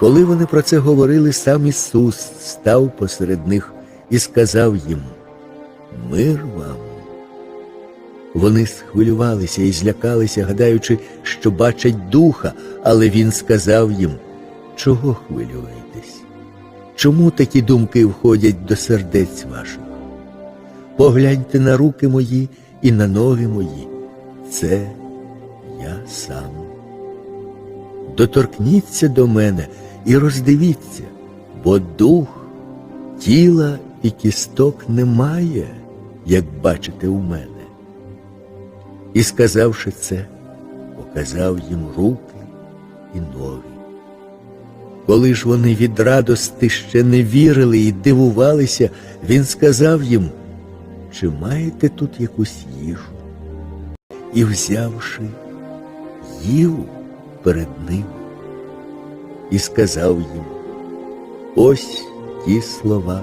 Коли вони про це говорили, сам Ісус став посеред них і сказав їм: Мир вам. Вони схвилювалися і злякалися, гадаючи, що бачать духа, але він сказав їм: Чого хвилюєтесь? Чому такі думки входять до сердець ваших? Погляньте на руки мої і на ноги мої. Це я сам. Доторкніться до мене і роздивіться, бо дух, тіла і кісток немає, як бачите у мене. І сказавши це, показав їм руки і ноги. Коли ж вони від радости ще не вірили і дивувалися, він сказав їм, чи маєте тут якусь їжу? І взявши, їв перед ним і сказав їм, ось ті слова,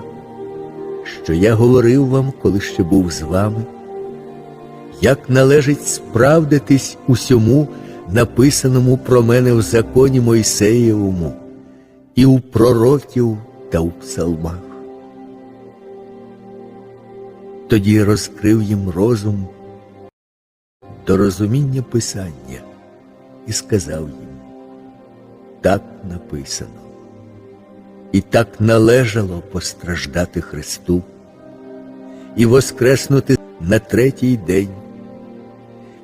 що я говорив вам, коли ще був з вами, як належить справдитись усьому, написаному про мене в законі Мойсеєвому, і у пророків та у псалмах. Тоді розкрив їм розум до розуміння Писання і сказав їм, так написано, і так належало постраждати Христу і воскреснути на третій день,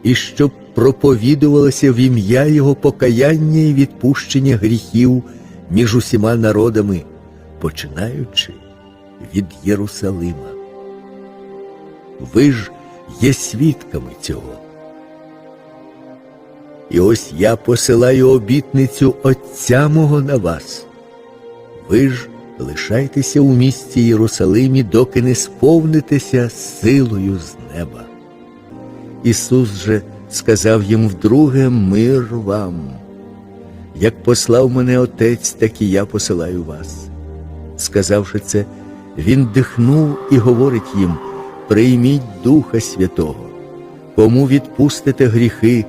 і щоб проповідувалося в ім'я Його покаяння і відпущення гріхів між усіма народами, починаючи від Єрусалима. Ви ж є свідками цього. І ось я посилаю обітницю Отця мого на вас. Ви ж лишайтеся у місті Єрусалимі, доки не сповнитеся силою з неба. Ісус же сказав їм вдруге мир вам. Як послав мене Отець, так і я посилаю вас. Сказавши це, Він дихнув і говорить їм: прийміть Духа Святого, кому відпустите гріхи,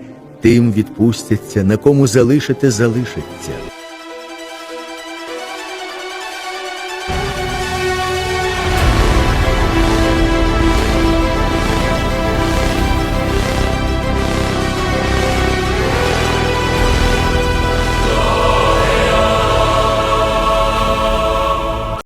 тим відпустяться, на кому залишите, залишаться.